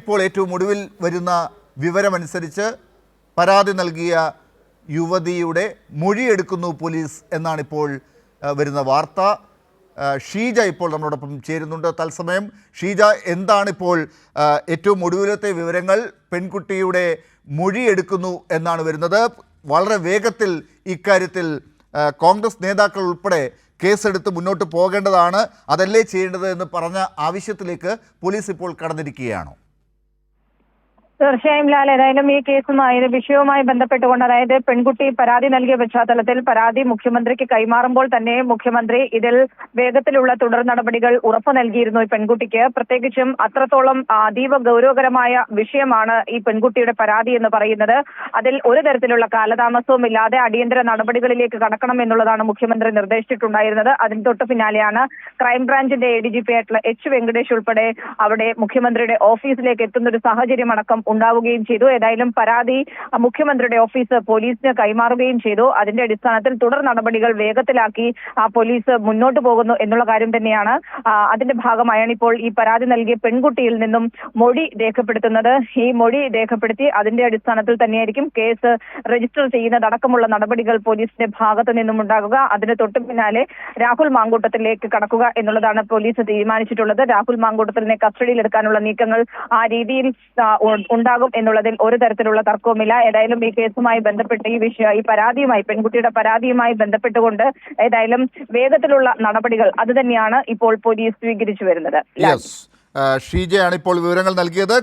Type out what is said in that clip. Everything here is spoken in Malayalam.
ഇപ്പോൾ ഏറ്റവും ഒടുവിൽ വരുന്ന വിവരമനുസരിച്ച് പരാതി നൽകിയ യുവതിയുടെ മൊഴിയെടുക്കുന്നു പോലീസ് എന്നാണിപ്പോൾ വരുന്ന വാർത്ത. ഷീജ ഇപ്പോൾ നമ്മളോടൊപ്പം ചേരുന്നുണ്ട്. തത്സമയം ഷീജ എന്താണിപ്പോൾ ഏറ്റവും ഒടുവിലത്തെ വിവരങ്ങൾ പെൺകുട്ടിയുടെ മൊഴിയെടുക്കുന്നു എന്നാണ് വരുന്നത്. വളരെ വേഗത്തിൽ ഇക്കാര്യത്തിൽ കോൺഗ്രസ് നേതാക്കൾ ഉൾപ്പെടെ കേസെടുത്ത് മുന്നോട്ട് പോകേണ്ടതാണ്. അതല്ലേ ചെയ്യേണ്ടത് എന്ന് പറഞ്ഞ ആവശ്യത്തിലേക്ക് പോലീസ് ഇപ്പോൾ കടന്നിരിക്കുകയാണോ. തീർച്ചയായും ലാൽ ഏതായാലും ഈ കേസുമായി വിഷയവുമായി ബന്ധപ്പെട്ടുകൊണ്ട് അതായത് പെൺകുട്ടി പരാതി നൽകിയ പശ്ചാത്തലത്തിൽ പരാതി മുഖ്യമന്ത്രിക്ക് കൈമാറുമ്പോൾ തന്നെ മുഖ്യമന്ത്രി ഇതിൽ വേഗത്തിലുള്ള തുടർ നടപടികൾ ഉറപ്പു നൽകിയിരുന്നു ഈ പെൺകുട്ടിക്ക്. പ്രത്യേകിച്ചും അത്രത്തോളം അതീവ ഗൗരവകരമായ വിഷയമാണ് ഈ പെൺകുട്ടിയുടെ പരാതി എന്ന് പറയുന്നത്. അതിൽ ഒരു തരത്തിലുള്ള കാലതാമസവും ഇല്ലാതെ അടിയന്തര നടപടികളിലേക്ക് കടക്കണം എന്നുള്ളതാണ് മുഖ്യമന്ത്രി നിർദ്ദേശിച്ചിട്ടുണ്ടായിരുന്നത്. അതിന് തൊട്ട് പിന്നാലെയാണ് ക്രൈംബ്രാഞ്ചിന്റെ എ ഡി ജി പി ആയിട്ടുള്ള എച്ച് വെങ്കടേഷ് ഉൾപ്പെടെ അവിടെ മുഖ്യമന്ത്രിയുടെ ഓഫീസിലേക്ക് എത്തുന്ന ഒരു സാഹചര്യം ഉണ്ടാവുകയും ചെയ്തു. ഏതായാലും പരാതി മുഖ്യമന്ത്രിയുടെ ഓഫീസ് പോലീസിന് കൈമാറുകയും ചെയ്തു. അതിന്റെ അടിസ്ഥാനത്തിൽ തുടർ നടപടികൾ വേഗത്തിലാക്കി പോലീസ് മുന്നോട്ട് പോകുന്നു എന്നുള്ള കാര്യം തന്നെയാണ്. അതിന്റെ ഭാഗമായാണ് ഇപ്പോൾ ഈ പരാതി നൽകിയ പെൺകുട്ടിയിൽ നിന്നും മൊഴി രേഖപ്പെടുത്തുന്നത്. ഈ മൊഴി രേഖപ്പെടുത്തി അതിന്റെ അടിസ്ഥാനത്തിൽ തന്നെയായിരിക്കും കേസ് രജിസ്റ്റർ ചെയ്യുന്നതടക്കമുള്ള നടപടികൾ പോലീസിന്റെ ഭാഗത്തു നിന്നും ഉണ്ടാകുക. അതിന് തൊട്ടു പിന്നാലെ രാഹുൽ മാങ്കൂട്ടത്തിലേക്ക് കടക്കുക എന്നുള്ളതാണ് പോലീസ് തീരുമാനിച്ചിട്ടുള്ളത്. രാഹുൽ മാങ്കൂട്ടത്തിനെ കസ്റ്റഡിയിലെടുക്കാനുള്ള നീക്കങ്ങൾ ആ രീതിയിൽ ഉണ്ടാകും എന്നുള്ളതിൽ ഒരു തരത്തിലുള്ള തർക്കവുമില്ല. ഏതായാലും ഈ കേസുമായി ബന്ധപ്പെട്ട് ഈ വിഷയ ഈ പരാതിയുമായി പെൺകുട്ടിയുടെ പരാതിയുമായി ബന്ധപ്പെട്ടുകൊണ്ട് ഏതായാലും വേഗത്തിലുള്ള നടപടികൾ അത് തന്നെയാണ് ഇപ്പോൾ പോലീസ് സ്വീകരിച്ചു വരുന്നത്. ഷീജയാണ് ഇപ്പോൾ വിവരങ്ങൾ നൽകിയത്.